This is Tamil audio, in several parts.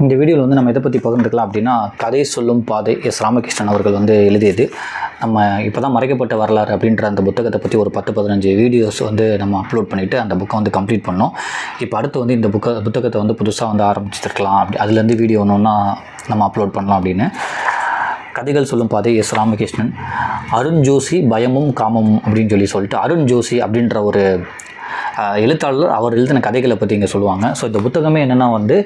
இந்த வீடியோவில் வந்து நம்ம எதை பற்றி பகிர்ந்துக்கலாம் அப்படின்னா கதை சொல்லும் பாதை எஸ் ராமகிருஷ்ணன் அவர்கள் வந்து எழுதியது. நம்ம இப்போ தான் மறைக்கப்பட்ட வரலாறு அப்படின்ற அந்த புத்தகத்தை பற்றி ஒரு பத்து பதினஞ்சு வீடியோஸ் வந்து நம்ம அப்லோட் பண்ணிவிட்டு அந்த புக்கை வந்து கம்ப்ளீட் பண்ணோம். இப்போ அடுத்து வந்து இந்த புக்கை புத்தகத்தை வந்து புதுசாக வந்து ஆரம்பிச்சிருக்கலாம். அப்படி அதுலேருந்து வீடியோ ஒன்று நம்ம அப்லோட் பண்ணலாம் அப்படின்னு. கதைகள் சொல்லும் பாதை எஸ் ராமகிருஷ்ணன். அருண் ஜோஷி பயமும் காமமும் அப்படின்னு சொல்லி சொல்லிட்டு அருண் ஜோஷி அப்படின்ற ஒரு எழுத்தாளர் அவர் எழுதின கதைகளை பற்றி இங்கே சொல்லுவாங்க. ஸோ இந்த புத்தகமே என்னென்னா வந்து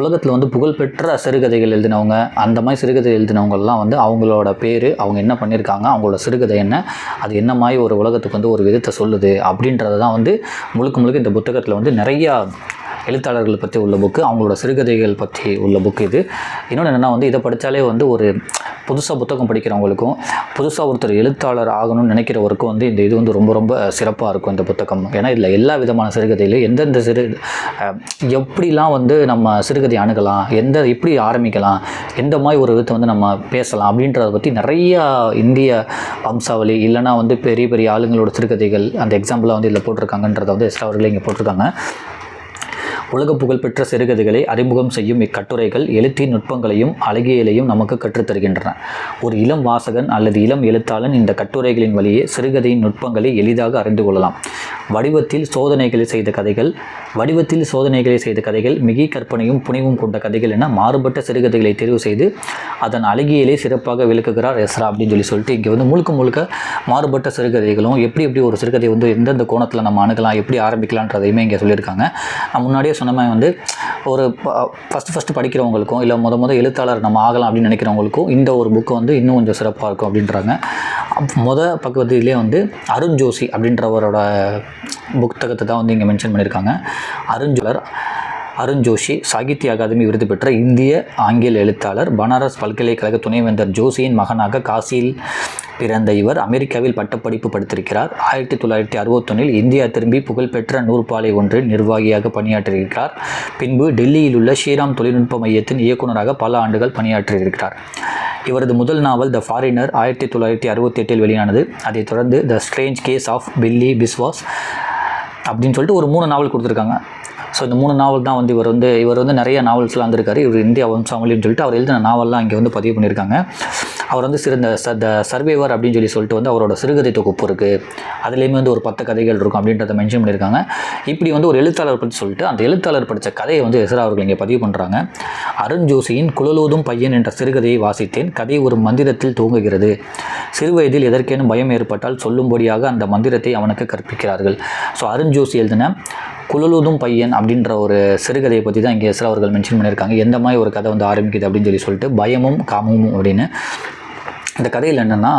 உலகத்தில் வந்து புகழ்பெற்ற சிறுகதைகள் எழுதினவங்க அந்த மாதிரி சிறுகதை எழுதினவங்கெல்லாம் வந்து அவங்களோட பேர் அவங்க என்ன பண்ணியிருக்காங்க அவங்களோட சிறுகதை என்ன அது என்ன மாதிரி ஒரு உலகத்துக்கு வந்து ஒரு விதத்தை சொல்லுது அப்படின்றத தான் வந்து முழுக்க முழுக்க இந்த புத்தகத்தில் வந்து நிறையா எழுத்தாளர்கள் பற்றி உள்ள புக்கு அவங்களோட சிறுகதைகள் பற்றி உள்ள புக்கு இது. இன்னொன்று என்னென்னா வந்து இதை படித்தாலே வந்து ஒரு புதுசாக புத்தகம் படிக்கிறவங்களுக்கும் புதுசாக ஒருத்தர் எழுத்தாளர் ஆகணும்னு நினைக்கிறவருக்கும் வந்து இந்த இது வந்து ரொம்ப ரொம்ப சிறப்பாக இருக்கும் இந்த புத்தகம். ஏன்னா இதில் எல்லா விதமான சிறுகதையிலும் எந்தெந்த சிறு எப்படிலாம் வந்து நம்ம சிறுகதை அணுகலாம் எந்த எப்படி ஆரம்பிக்கலாம் எந்த மாதிரி ஒரு விதத்தை வந்து நம்ம பேசலாம் அப்படின்றத பற்றி நிறையா இந்திய வம்சாவளி இல்லைனா வந்து பெரிய பெரிய ஆளுங்களோட சிறுகதைகள் அந்த எக்ஸாம்பிளாக வந்து இதில் போட்டிருக்காங்கன்றத வந்து எஸ்ரா அவர்களே இங்கே போட்டிருக்காங்க. உலக புகழ்பெற்ற சிறுகதைகளை அறிமுகம் செய்யும் இக்கட்டுரைகள் எழுத்தின் நுட்பங்களையும் அழகியலையும் நமக்கு கற்றுத்தருகின்றன ஒரு இளம் வாசகன் அல்லது இளம் எழுத்தாளன் இந்த கட்டுரைகளின் வழியே சிறுகதையின் நுட்பங்களை எளிதாக அறிந்து கொள்ளலாம். வடிவத்தில் சோதனைகளை செய்த கதைகள் வடிவத்தில் சோதனைகளை செய்த கதைகள் மிகை கற்பனையும் புனிவும் கொண்ட கதைகள் என மாறுபட்ட சிறுகதைகளை தேர்வு செய்து அதன் அழகியலை சிறப்பாக விளக்குகிறார் எஸ்ரா அப்படின்னு சொல்லி சொல்லிட்டு இங்கே வந்து முழுக்க முழுக்க மாறுபட்ட சிறுகதைகளும் எப்படி எப்படி ஒரு சிறுகதை வந்து எந்தெந்த கோணத்தில் நம்ம அணுகலாம் எப்படி ஆரம்பிக்கலான்றதையுமே இங்கே சொல்லியிருக்காங்க. நான் முன்னாடியே சொன்ன மாதிரி வந்து ஒரு ஃபஸ்ட்டு ஃபஸ்ட்டு படிக்கிறவங்களுக்கும் இல்லை முத முத எழுத்தாளர் நம்ம ஆகலாம் அப்படின்னு நினைக்கிறவங்களுக்கும் இந்த ஒரு புக்கு வந்து இன்னும் கொஞ்சம் சிறப்பாக இருக்கும் அப்படின்றாங்க. முத பக்கத்துலேயே வந்து அருண் ஜோஷி அப்படின்றவரோட புத்தகத்தை தான் வந்து இங்கே மென்ஷன் பண்ணியிருக்காங்க. அருண்ஜோலர் அருண் ஜோஷி சாகித்ய அகாதமி விருது பெற்ற இந்திய ஆங்கில எழுத்தாளர் பனாரஸ் பல்கலைக்கழக துணைவேந்தர் ஜோஷியின் மகனாக காசியில் பிறந்த இவர் அமெரிக்காவில் பட்டப்படிப்பு படித்திருக்கிறார். ஆயிரத்தி தொள்ளாயிரத்தி அறுபத்தொன்னில் இந்தியா திரும்பி புகழ்பெற்ற நூற்பாலை ஒன்றில் நிர்வாகியாக பணியாற்றியிருக்கிறார். பின்பு டெல்லியில் உள்ள ஸ்ரீராம் தொழில்நுட்ப மையத்தின் இயக்குநராக பல ஆண்டுகள் பணியாற்றியிருக்கிறார். இவரது முதல் நாவல் த ஃபாரினர் ஆயிரத்தி தொள்ளாயிரத்தி அறுபத்தி எட்டில் வெளியானது. அதைத் தொடர்ந்து the strange case of Billy Biswas அப்படின்னு சொல்லிட்டு ஒரு மூணு நாவல் கொடுத்துருக்காங்க. ஸோ இந்த மூணு நாவல் தான் வந்து இவர் வந்து இவர் வந்து நிறைய நாவல்ஸ்லாம் வந்திருக்காரு. இவர் இந்தியா வம்சாவளின்னு சொல்லிட்டு அவர் எழுதின நாவல்லாம் இங்கே வந்து பதிவு பண்ணியிருக்காங்க. அவர் வந்து சிறந்த ச த சர்வேவர் அப்படின்னு சொல்லி சொல்லிட்டு வந்து அவரோட சிறுகதை தொகுப்பு இருக்குது அதுலேயுமே வந்து ஒரு பத்து கதைகள் இருக்கும் அப்படின்றத மென்ஷன் பண்ணியிருக்காங்க. இப்படி வந்து ஒரு எழுத்தாளர் பற்றி சொல்லிட்டு அந்த எழுத்தாளர் படித்த கதையை வந்து எஸ்ரா அவர்கள் இங்கே பதிவு பண்ணுறாங்க அருண் ஜோஷியின் குழலூதும் பையன் என்ற சிறுகதையை வாசித்தேன். கதை ஒரு மந்திரத்தில் தூங்குகிறது. சிறுவயதில் எதற்கேனும் பயம் ஏற்பட்டால் சொல்லும்படியாக அந்த மந்திரத்தை அவனுக்கு கற்பிக்கிறார்கள். ஸோ அருண் ஜோஷி எழுதின குழலூதும் பையன் அப்படின்ற ஒரு சிறுகதையை பற்றி தான் இங்கே எஸ்ரா அவர்கள் மென்ஷன் பண்ணியிருக்காங்க. எந்த மாதிரி ஒரு கதை வந்து ஆரம்பிக்குது அப்படின்னு சொல்லி சொல்லிட்டு பயமும் காமமும் அப்படின்னு இந்த கதையில் என்னென்னா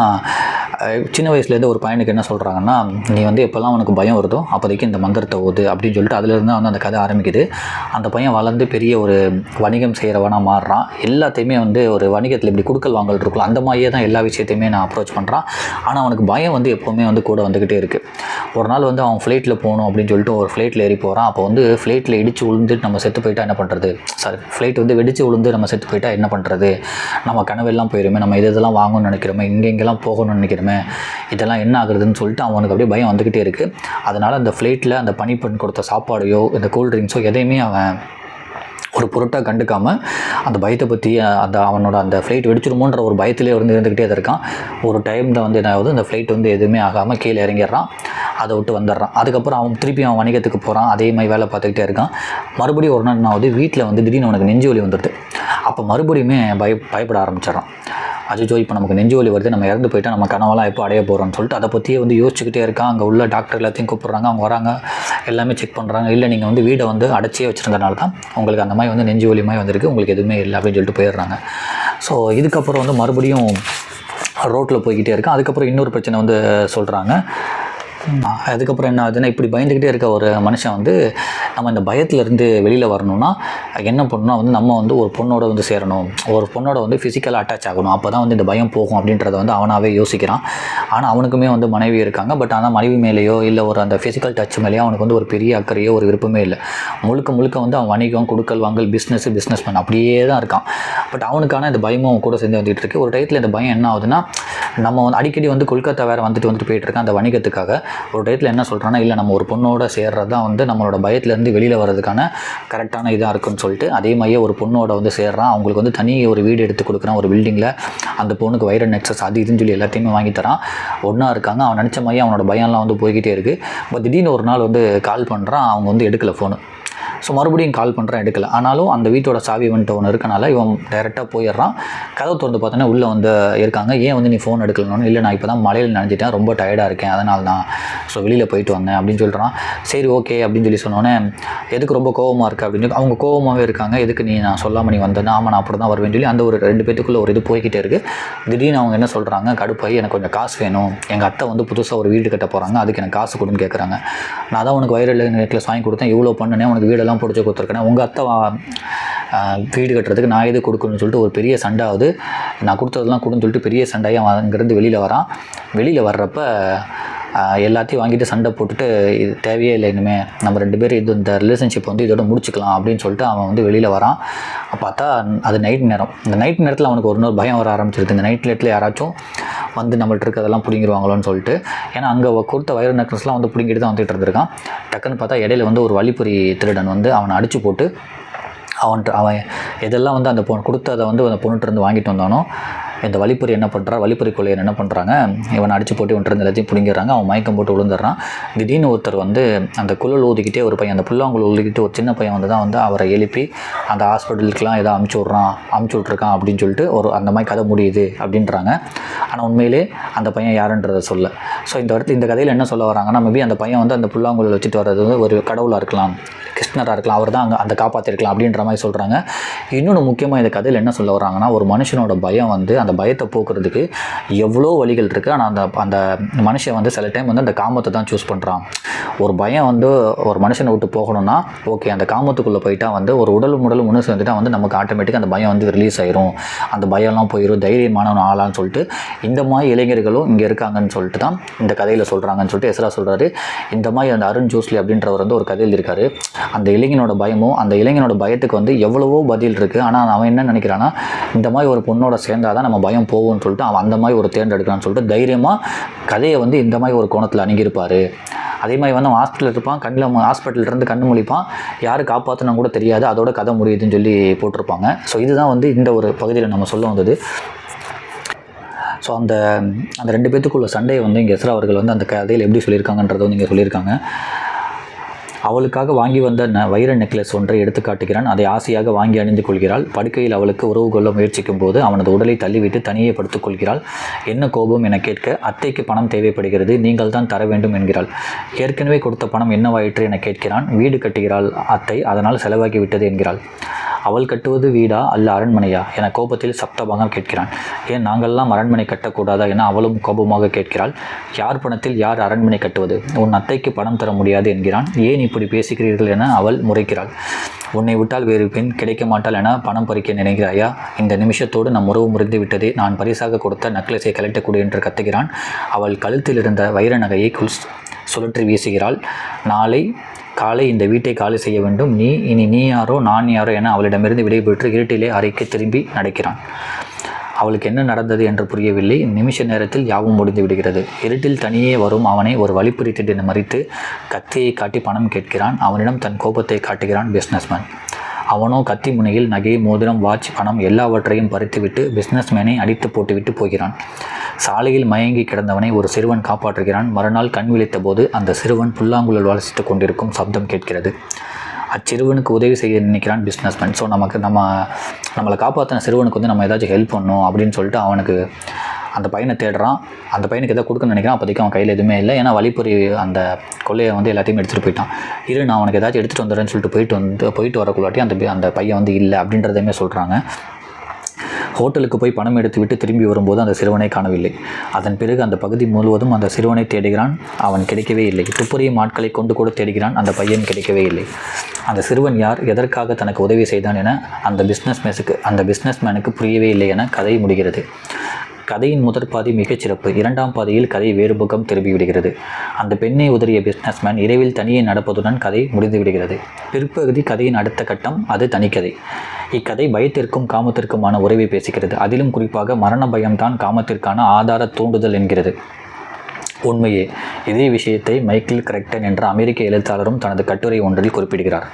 சின்ன வயசுலேருந்து ஒரு பையனுக்கு என்ன சொல்கிறாங்கன்னா நீ வந்து எப்போல்லாம் உனக்கு பயம் வருதோ அப்போதைக்கு இந்த மந்திரத்தை ஓது அப்படின்னு சொல்லிட்டு அதுலேருந்து வந்து அந்த கதை ஆரம்பிக்குது. அந்த பையன் வளர்ந்து பெரிய ஒரு வணிகம் செய்கிறவனாக மாறுறான். எல்லாத்தையுமே வந்து ஒரு வணிகத்தில் இப்படி குடுக்கல் வாங்கல் இருக்கும் அந்த மாதிரியே தான் எல்லா விஷயத்தையுமே நான் அப்ரோச் பண்ணுறான் ஆனால் அவனுக்கு பயம் வந்து எப்போவுமே வந்து கூட வந்துக்கிட்டே இருக்குது ஒரு நாள் வந்து அவன் ஃப்ளைட்டில் போகணும் அப்படின்னு சொல்லிட்டு ஒரு ஃப்ளைட்டில் ஏறி போகிறான் அப்போ வந்து ஃப்ளைட்டில் இடித்து விழுந்து நம்ம செத்து போயிட்டா என்ன பண்ணுறது சாரி ஃப்ளைட் வந்து வெடித்து விழுந்து நம்ம செத்து போயிட்டா என்ன பண்ணுறது நம்ம கனவெல்லாம் போயிருமே நம்ம இது இதெல்லாம் வாங்கணும்னு நினைக்கிறோமே இங்கெங்கெல்லாம் போகணும்னு நினைக்கிறோமே? இதெல்லாம் என்ன ஆகுறதுன்னு சொல்லிட்டு அவனுக்கு அப்படியே பயம் வந்துக்கிட்டே இருக்குது அதனால் அந்த ஃப்ளைட்டில் அந்த பனிப்பெண் கொடுத்த சாப்பாடையோ இந்த கூல்ட்ரிங்க்ஸோ எதையுமே அவன் ஒரு பொருட்டாக கண்டுக்காமல் அந்த பயத்தை பற்றி அந்த அவனோட அந்த ஃப்ளைட் வெடிச்சிருமோன்ற ஒரு பயத்திலே வந்து இருந்துக்கிட்டே தான் இருக்கான். ஒரு டைமில் வந்து என்ன ஆகுது அந்த ஃப்ளைட் வந்து எதுவுமே ஆகாமல் கீழே இறங்கிடுறான். அதை விட்டு வந்துடுறான். அதுக்கப்புறம் அவன் திருப்பி அவன் வணிகத்துக்கு போகிறான் அதே மாதிரி வேலை பார்த்துக்கிட்டே இருக்கான். மறுபடியும் ஒரு நாள் நான் ஆகுது? வீட்டில் வந்து திடீர்னு அவனுக்கு நெஞ்சு வலி வந்துடுது. அப்போ மறுபடியுமே பய பயப்பட ஆரம்பிச்சிடுறான். அஜிஜோ இப்போ நமக்கு நெஞ்சு வலி வருது நம்ம இறந்து போயிட்டு நம்ம கனவெல்லாம் எப்போ அடைய போகிறோம்னு சொல்லிட்டு அதை பற்றியே வந்து யோசிச்சுக்கிட்டே இருக்கான் அங்கே உள்ள டாக்டர் எல்லாத்தையும் கூப்பிட்றாங்க அவங்க வராங்க எல்லாமே செக் பண்ணுறாங்க இல்லை நீங்கள் வந்து வீடை வந்து அடைச்சியே வச்சுருந்தனால தான் உங்களுக்கு அந்த மாதிரி வந்து நெஞ்சு வலி மாதிரி வந்திருக்கு உங்களுக்கு எதுவுமே இல்லை அப்படின்னு சொல்லிட்டு போயிடுறாங்க. ஸோ இதுக்கப்புறம் வந்து மறுபடியும் ரோட்டில் போய்கிட்டே இருக்கான் அதுக்கப்புறம் இன்னொரு பிரச்சனை வந்து சொல்கிறாங்க அதுக்கப்புறம் என்ன ஆகுதுன்னா இப்படி பயந்துக்கிட்டே இருக்க ஒரு மனுஷன் வந்து நம்ம இந்த பயத்துலேருந்து வெளியில் வரணும்னா என்ன பண்ணணும் வந்து நம்ம வந்து ஒரு பொண்ணோட வந்து சேரணும். ஒரு பொண்ணோட வந்து ஃபிசிக்கலாக அட்டாச் ஆகணும். அப்போ தான் வந்து இந்த பயம் போகும் அப்படின்றத வந்து அவனாகவே யோசிக்கிறான். ஆனால் அவனுக்குமே வந்து மனைவி இருக்காங்க. பட் ஆனால் மனைவி மேலேயோ இல்லை ஒரு அந்த ஃபிசிக்கல் டச் மேலேயோ அவனுக்கு வந்து ஒரு பெரிய அக்கறையோ ஒரு விருப்பமே இல்லை. முழுக்க முழுக்க வந்து அவன் வணிகம் கொடுக்கல் வாங்கல் பிஸ்னஸ் பிஸ்னஸ் மேன் அப்படியே தான் இருக்கான். பட் அவனுக்கான இந்த பயமும் அவன் கூட சேர்ந்து வந்துட்டு இருக்கு. ஒரு டயத்தில் இந்த பயம் என்ன ஆகுதுன்னா நம்ம வந்து அடிக்கடி வந்து கொல்கத்தா வேறு வந்துட்டு வந்துட்டு போயிட்டு இருக்கான் அந்த வணிகத்துக்காக. ஒரு டயத்தில் என்ன சொல்கிறான்னா இல்லை நம்ம ஒரு பொண்ணோட சேர்றது தான் வந்து நம்மளோட பயத்துலேருந்து வெளியில் வர்றதுக்கான கரெக்டான இதாக இருக்குன்னு சொல்லிட்டு அதே மாதிரியே ஒரு பொண்ணோட வந்து சேர்றான். அவங்களுக்கு வந்து தனி ஒரு வீடு எடுத்து கொடுக்குறான் ஒரு பில்டிங்கில் அந்த பொண்ணுக்கு வைர நெக்ஸஸ் அது இதுன்னு சொல்லி எல்லாத்தையுமே வாங்கி தரான். ஒன்றா இருக்காங்க. அவன் நினச்ச மாதிரி அவனோட பயம்லாம் வந்து போய்கிட்டே இருக்குது பட் திடீர்னு ஒரு நாள் வந்து கால் பண்ணுறான் அவங்க வந்து எடுக்கல ஃபோனு ஸோ மறுபடியும் கால் பண்ணுறேன் எடுக்கல. ஆனாலும் அந்த வீட்டோட சாவி வந்துட்டு ஒன்று இருக்கனால இவன் டைரெக்டாக போயிடுறான். கதவு திறந்து பார்த்தோன்னா உள்ளே வந்து இருக்காங்க. ஏன் வந்து நீ ஃபோன் எடுக்கலன்னு? இல்லை நான் இப்போ தான் மழையில் நனைஞ்சிட்டேன். ரொம்ப டயர்டாக இருக்கேன். அதனால தான். ஸோ வெளியில் போயிட்டு வந்தேன் அப்படின்னு சொல்கிறான் சரி ஓகே அப்படின்னு சொல்லி சொன்னோன்னே எதுக்கு ரொம்ப கோவமாக இருக்குது அப்படின்னு சொல்லி அவங்க கோவமாகவே இருக்காங்க. எதுக்கு நீ நான் சொல்லாமல் நீ வந்தேன் ஆமாம் நான் அப்படி தான் வருவேன் சொல்லி அந்த ஒரு ரெண்டு பேத்துக்குள்ளே ஒரு இது போய்கிட்டே இருக்குது திடீர்னு அவங்க என்ன சொல்கிறாங்க கடுப்பாகி எனக்கு கொஞ்சம் காசு வேணும். எங்கள் அத்தை வந்து புதுசாக ஒரு வீடு கட்ட போகிறாங்க அதுக்கு எனக்கு காசு கொடுன்னு கேட்குறாங்க நான் தான் உனக்கு வயிறு நெக்லஸ் வாங்கி கொடுத்தேன். இவ்வளோ பண்ணனே உனக்கு வீடு வீடெல்லாம் பிடிச்சி கொடுத்துருக்கேன். உங்கள் அத்தை வீடு கட்டுறதுக்கு நான் எது கொடுக்கணும்னு சொல்லிட்டு ஒரு பெரிய சண்டை ஆகுது நான் கொடுத்ததெல்லாம் கொடுன்னு சொல்லிட்டு பெரிய சண்டையாக அவன் அங்கேருந்து வெளியில் வரான். வெளியில் வர்றப்ப எல்லாத்தையும் வாங்கிட்டு சண்டை போட்டுட்டு இது தேவையே இல்லை இனிமேல் நம்ம ரெண்டு பேரும் இது இந்த ரிலேஷன்ஷிப் வந்து இதோட முடிச்சுக்கலாம் அப்படின்னு சொல்லிட்டு அவன் வந்து வெளியில் வரான். பார்த்தா அது நைட் நேரம். இந்த நைட் நேரத்தில் அவனுக்கு ஒரு நாள் பயம் வர ஆரம்பிச்சிருது. இந்த நைட் நேரத்தில் யாராச்சும் வந்து நம்மள்ட்ட இருக்கிறதெல்லாம் பிடிங்கிடுவாங்களோன்னு சொல்லிட்டு ஏன்னா அங்கே கொடுத்த வயர் நெக்லஸ்லாம் வந்து பிடிங்கிட்டு தான் வந்துட்டு இருந்திருக்கான். டக்குன்னு பார்த்தா இடையில வந்து ஒரு வழிப்பறி திருடன் வந்து அவனை அடித்து போட்டு அவன் அவன் எதெல்லாம் வந்து அந்த பொண்ணு கொடுத்ததை வந்து அந்த பொண்ணுகிட்ட இருந்து வாங்கிட்டு வந்தானோ இந்த வழிப்பறி என்ன பண்ணுறா வழிப்பறி கொள்ளையர் என்ன பண்ணுறாங்க இவனை அடிச்சு போட்டு ஒன்று எல்லாத்தையும் பிடிங்கிறாங்க அவன் மயக்கம் போட்டு விழுந்துடுறான். திடீர்னு ஒருத்தர் வந்து அந்த குழல் ஊதிக்கிட்டே ஒரு பையன் அந்த புல்லாங்குழல் ஊதிக்கிட்டு ஒரு சின்ன பையன் வந்து தான் வந்து அவரை எழுப்பி அந்த ஹாஸ்பிட்டலுக்குலாம் ஏதோ அமுச்சு விட்றான் அமுச்சு விட்ருக்கான் அப்படின்னு சொல்லிட்டு ஒரு அந்த மாதிரி கதை முடியுது அப்படின்றாங்க. ஆனால் உண்மையிலே அந்த பையன் யாருன்றதை சொல்ல. ஸோ இந்த இடத்துல இந்த கதையில் என்ன சொல்ல வராங்கன்னா மேபி அந்த பையன் வந்து அந்த புல்லாங்குழல் வச்சுட்டு வர்றது வந்து ஒரு கடவுளாக இருக்கலாம் கிருஷ்ணராக இருக்கலாம் அவர் தான் அங்கே அந்த காப்பாற்றிருக்கலாம் அப்படின்ற மாதிரி சொல்கிறாங்க இன்னொன்று முக்கியமாக இந்த கதையில் என்ன சொல்ல வராங்கன்னா ஒரு மனுஷனோட பயம் வந்து அந்த பயத்தை போக்குறதுக்கு எவ்வளோ வழிகள் இருக்குது ஆனால் அந்த அந்த மனுஷன் வந்து சில டைம் வந்து அந்த காமத்தை தான் சூஸ் பண்ணுறான் ஒரு பயம் வந்து ஒரு மனுஷனை விட்டு போகணும்னா ஓகே அந்த காமத்துக்குள்ளே போயிட்டா வந்து ஒரு உடல் உடலும் ஒன்று சேர்ந்துட்டா வந்து நமக்கு ஆட்டோமேட்டிக்காக அந்த பயம் வந்து ரிலீஸ் ஆயிரும். அந்த பயம்லாம் போயிடும் தைரியமான ஆளான்னு சொல்லிட்டு இந்த மாதிரி இளைஞர்களும் இங்கே இருக்காங்கன்னு சொல்லிட்டு தான் இந்த கதையில் சொல்கிறாங்கன்னு சொல்லிட்டு எஸ்ரா சொல்கிறாரு இந்த மாதிரி அந்த அருண் ஜோஸ்லி அப்படின்றவர் வந்து ஒரு கதையில் இருக்காரு. அந்த இளைஞனோட பயமும் அந்த இளைஞனோட பயத்துக்கு வந்து எவ்வளவோ பதில் இருக்குது ஆனால் அவன் என்ன நினைக்கிறான்னா இந்த மாதிரி ஒரு பொண்ணோட சேர்ந்தாதான் நம்ம பயம் போகும்னு சொல்லிட்டு அவன் அந்த மாதிரி ஒரு தேர்ந்தெடுக்கிறான்னு சொல்லிட்டு தைரியமாக கதையை வந்து இந்த மாதிரி ஒரு கோணத்தில் அணுகியிருப்பார். அதே மாதிரி வந்து அவன் ஹாஸ்பிட்டல் இருப்பான் கண்ணில் ஹாஸ்பிட்டல்லேருந்து கண்ணு முழிப்பான். யார் காப்பாற்றினா கூட தெரியாது அதோட கதை முடியுதுன்னு சொல்லி போட்டிருப்பாங்க. ஸோ இதுதான் வந்து இந்த ஒரு பகுதியில் நம்ம சொல்ல வந்தது. ஸோ அந்த அந்த ரெண்டு பேத்துக்குள்ள சண்டையை வந்து இங்கே எஸ்ரா அவர்கள் வந்து அந்த கதையில் எப்படி சொல்லியிருக்காங்கன்றதை வந்து இங்கே சொல்லியிருக்காங்க. அவளுக்காக வாங்கி வந்த ந வைர நெக்லஸ் ஒன்றை எடுத்து காட்டுகிறான் அதை ஆசையாக வாங்கி அணிந்து கொள்கிறாள். படுக்கையில் அவளுக்கு உறவு கொள்ள முயற்சிக்கும் போது அவனது உடலை தள்ளிவிட்டு தனியே படுத்துக் கொள்கிறாள். என்ன கோபம் என கேட்க அத்தைக்கு பணம் தேவைப்படுகிறது. நீங்கள் தான் தர வேண்டும் என்கிறாள். ஏற்கனவே கொடுத்த பணம் என்னவாயிற்று என கேட்கிறான். வீடு கட்டுகிறாள் அத்தை. அதனால் செலவாகி விட்டது என்கிறாள். அவள் கட்டுவது வீடா அல்ல அரண்மனையா? என கோபத்தில் சப்தபாகம் கேட்கிறான். ஏன் நாங்கள்லாம் அரண்மனை கட்டக்கூடாதா? என அவளும் கோபமாக கேட்கிறாள். யார் பணத்தில் யார் அரண்மனை கட்டுவது? உன் அத்தைக்கு பணம் தர முடியாது என்கிறான். ஏன் இப்படி இப்படி பேசுகிறீர்கள் என அவள் முறைக்கிறாள். உன்னை விட்டால் வேறு பெண் கிடைக்க மாட்டாள் என பணம் பறிக்க நினைக்கிறாயா? இந்த நிமிஷத்தோடு நம் உறவு முறிந்து விட்டதே. நான் பரிசாக கொடுத்த நக்லஸை கலட்டக்கூடு என்று கத்துகிறான். அவள் கழுத்தில் இருந்த வைர நகையை குல் சுழற்றி வீசுகிறாள். நாளை காலை இந்த வீட்டை காலி செய்ய வேண்டும். நீ இனி நீ யாரோ நான் யாரோ என அவளிடமிருந்து விடைபெற்று இருட்டிலே அறைக்கு திரும்பி நடக்கிறான். அவளுக்கு என்ன நடந்தது என்று புரியவில்லை. நிமிஷ நேரத்தில் யாவும் முடிந்து விடுகிறது. இருட்டில் தனியே வரும் அவனை ஒரு வழிப்பறி திடீரென மறித்து கத்தியை காட்டி பணம் கேட்கிறான். அவனிடம் தன் கோபத்தை காட்டுகிறான் பிஸ்னஸ்மேன் அவனோ கத்தி முனையில் நகை மோதிரம் வாட்ச் பணம் எல்லாவற்றையும் பறித்துவிட்டு பிஸ்னஸ்மேனை அடித்து போட்டுவிட்டு போகிறான். சாலையில் மயங்கி கிடந்தவனை ஒரு சிறுவன் காப்பாற்றுகிறான். மறுநாள் கண் விழித்த போது அந்த சிறுவன் புல்லாங்குழல் வாசித்துக் கொண்டிருக்கும் சப்தம் கேட்கிறது. அச்சிறுவனுக்கு உதவி செய்ய நினைக்கிறான் பிஸ்னஸ்மேன் ஸோ நமக்கு நம்ம நம்மளை காப்பாற்றின சிறுவனுக்கு வந்து நம்ம ஏதாச்சும் ஹெல்ப் பண்ணணும் அப்படின்னு சொல்லிட்டு அவனுக்கு அந்த பையனை தேடுறான். அந்த பையனுக்கு எதாவது கொடுக்கணும்னு நினைக்கிறான். அப்போதைக்கு அவன் கையில் எதுவுமே இல்லை. ஏன்னா வழிப்பறி அந்த கொள்ளையை வந்து எல்லாத்தையும் எடுத்துகிட்டு போயிட்டான். இரு நான் அவனுக்கு ஏதாச்சும் எடுத்துகிட்டு வந்துடுறேன்னு சொல்லிட்டு போயிட்டு வந்து போயிட்டு வரக்குள்ளாட்டி அந்த அந்த பையன் வந்து இல்லை அப்படின்றதையுமே சொல்கிறாங்க ஹோட்டலுக்கு போய் பணம் எடுத்துவிட்டு திரும்பி வரும்போது அந்த சிறுவனை காணவில்லை. அதன் பிறகு அந்த பகுதி முழுவதும் அந்த சிறுவனை தேடுகிறான். அவன் கிடைக்கவே இல்லை. துப்புரியும் ஆட்களை கொண்டு கூட தேடுகிறான். அந்த பையன் கிடைக்கவே இல்லை. அந்த சிறுவன் யார் எதற்காக தனக்கு உதவி செய்தான் என அந்த பிஸ்னஸ் மேனுக்கு அந்த பிஸ்னஸ் மேனுக்கு புரியவே இல்லை என கதை முடிகிறது. கதையின் முதற் பாதி மிகச் சிறப்பு. இரண்டாம் பாதியில் கதை வேறு திரும்பிவிடுகிறது. அந்த பெண்ணை உதறிய பிஸ்னஸ்மேன் இரவில் தனியே நடப்பதுடன் கதை முடிந்துவிடுகிறது. பிற்பகுதி கதையின் அடுத்த கட்டம் அது தனிக்கதை. இக்கதை பயத்திற்கும் காமத்திற்குமான உறவை பேசுகிறது. அதிலும் குறிப்பாக மரண பயம்தான் காமத்திற்கான ஆதார தூண்டுதல் என்கிறது. உண்மையே இதே விஷயத்தை மைக்கேல் கிரெக்டன் என்ற அமெரிக்க எழுத்தாளரும் தனது கட்டுரை ஒன்றில் குறிப்பிடுகிறார்.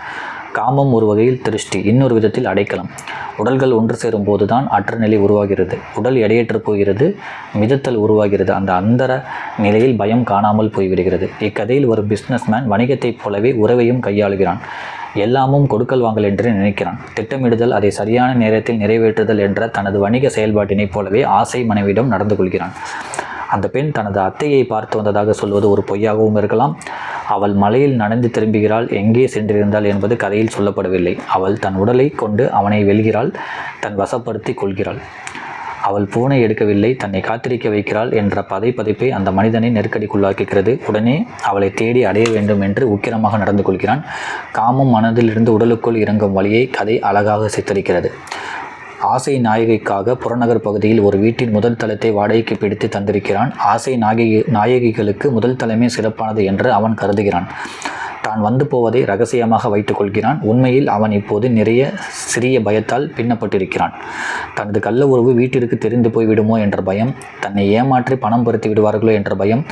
காமம் ஒரு வகையில் திருஷ்டி இன்னொரு விதத்தில் அடைக்கலம். உடல்கள் ஒன்று சேரும் போதுதான் அற்ற நிலை உருவாகிறது. உடல் எடையற்று போகிறது மிதத்தல் உருவாகிறது. அந்த அந்தர நிலையில் பயம் காணாமல் போய்விடுகிறது. இக்கதையில் ஒரு பிஸ்னஸ்மேன் வணிகத்தைப் போலவே உறவையும் கையாளுகிறான். எல்லாமும் கொடுக்கல் வாங்கல் என்று நினைக்கிறான். திட்டமிடுதல் அதை சரியான நேரத்தில் நிறைவேற்றுதல் என்ற தனது வணிக செயல்பாட்டினைப் போலவே ஆசை மனைவியிடம் நடந்து கொள்கிறான். அந்த பெண் தனது அத்தையை பார்த்து வந்ததாக சொல்வது ஒரு பொய்யாகவும் இருக்கலாம். அவள் மலையில் நடந்து திரும்புகிறாள் எங்கே சென்றிருந்தாள் என்பது கதையில் சொல்லப்படவில்லை. அவள் தன் உடலை கொண்டு அவனை வெல்கிறாள் தன் வசப்படுத்தி கொள்கிறாள். அவள் பூனை எடுக்கவில்லை தன்னை காத்திருக்க வைக்கிறாள் என்ற பதை பதைப்பை அந்த மனிதனை நெருக்கடிக்குள்ளாக்குகிறது. உடனே அவளை தேடி அடைய வேண்டும் என்று உக்கிரமாக நடந்து கொள்கிறான். காமம் மனதிலிருந்து உடலுக்குள் இறங்கும் வழியை கதை அழகாக சித்தரிக்கிறது. ஆசை நாயகிக்காக புறநகர் பகுதியில் ஒரு வீட்டின் முதல் தளத்தை வாடகைக்கு பிடித்து தந்திருக்கிறான். ஆசை நாயகி நாயகிகளுக்கு முதல் தலைமை சிறப்பானது என்று அவன் கருதுகிறான். தான் வந்து போவதை ரகசியமாக வைத்துக் கொள்கிறான். உண்மையில் அவன் இப்போது நிறைய சிறிய பயத்தால் பின்னப்பட்டிருக்கிறான். தனது கள்ள உறவு வீட்டிற்கு தெரிந்து போய்விடுமோ என்ற பயம் தன்னை ஏமாற்றி பணம் பருத்தி விடுவார்களோ என்ற பயம்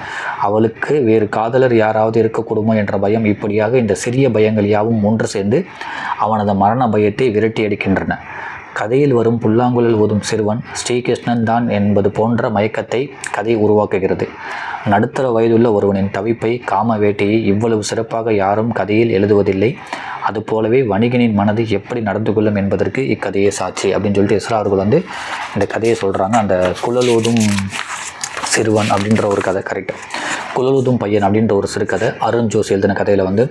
அவளுக்கு வேறு காதலர் யாராவது இருக்கக்கூடுமோ என்ற பயம் இப்படியாக இந்த சிறிய பயங்கள் யாவும் ஒன்று சேர்ந்து அவனது மரண பயத்தை விரட்டி அடிக்கின்றன கதையில் வரும் புல்லாங்குழல் ஓதும் சிறுவன் ஸ்ரீகிருஷ்ணன் தான் என்பது போன்ற மயக்கத்தை கதை உருவாக்குகிறது. நடுத்தர வயதுள்ள ஒருவனின் தவிப்பை காம வேட்டையை இவ்வளவு சிறப்பாக யாரும் கதையில் எழுதுவதில்லை. அதுபோலவே வணிகனின் மனது எப்படி நடந்து கொள்ளும் என்பதற்கு இக்கதையே சாட்சி அப்படின்னு சொல்லிட்டு இஸ்ரா அவர்கள் வந்து இந்த கதையை சொல்கிறாங்க அந்த குழலோதும் சிறுவன் அப்படின்ற ஒரு கதை கரெக்ட் குழலுதும் பையன் அப்படின்ற ஒரு சிறுகதை அருண் ஜோஸ் எழுதின கதையில் வந்து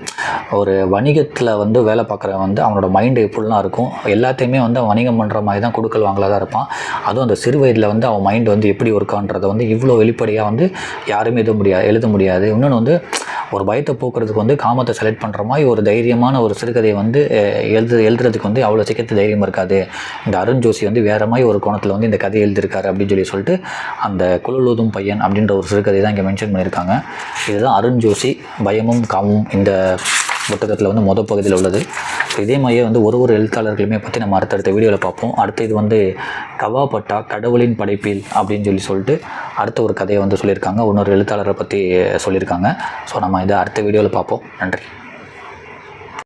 ஒரு வணிகத்தில் வந்து வேலை பார்க்குறவன் வந்து அவனோட மைண்டு எப்படிலாம் இருக்கும். எல்லாத்தையுமே வந்து அவன் வணிகம் பண்ணுற மாதிரி தான் கொடுக்கல் வாங்கலாக தான் இருப்பான். அதுவும் அந்த சிறு வயதில் வந்து அவன் மைண்டு வந்து எப்படி இருக்கான்றதை வந்து இவ்வளோ வெளிப்படையாக வந்து யாருமே எழுத முடியாது எழுத முடியாது. இன்னொன்று வந்து ஒரு பயத்தை போக்குறதுக்கு வந்து காமத்தை செலக்ட் பண்ணுற மாதிரி ஒரு தைரியமான ஒரு சிறுகதையை வந்து எழுது எழுதுறதுக்கு வந்து அவ்வளோ சீக்கிரத்து தைரியம் இருக்காது. இந்த அருண் ஜோஷி வந்து வேற மாதிரி ஒரு கோணத்தில் வந்து இந்த கதையை எழுதியிருக்காரு அப்படின்னு சொல்லி சொல்லிட்டு அந்த குழலூதும் பையன் அப்படின்ற ஒரு சிறுகதை தான் இங்கே மென்ஷன் பண்ணியிருக்காங்க. இதுதான் அருண் ஜோஷி பயமும் காமும் இந்த புத்தகத்தில் வந்து மொதல் பகுதியில் உள்ளது. இதே மாதிரியே வந்து ஒரு ஒரு எழுத்தாளர்களுமே பற்றி நம்ம அடுத்தடுத்த வீடியோவில் பார்ப்போம். அடுத்து இது வந்து கவாப்பட்டா கடவுளின் படைப்பில் அப்படின்னு சொல்லி சொல்லிட்டு அடுத்த ஒரு கதையை வந்து சொல்லியிருக்காங்க. இன்னொரு எழுத்தாளரை பற்றி சொல்லியிருக்காங்க. ஸோ நம்ம இதை அடுத்த வீடியோவில் பார்ப்போம். நன்றி.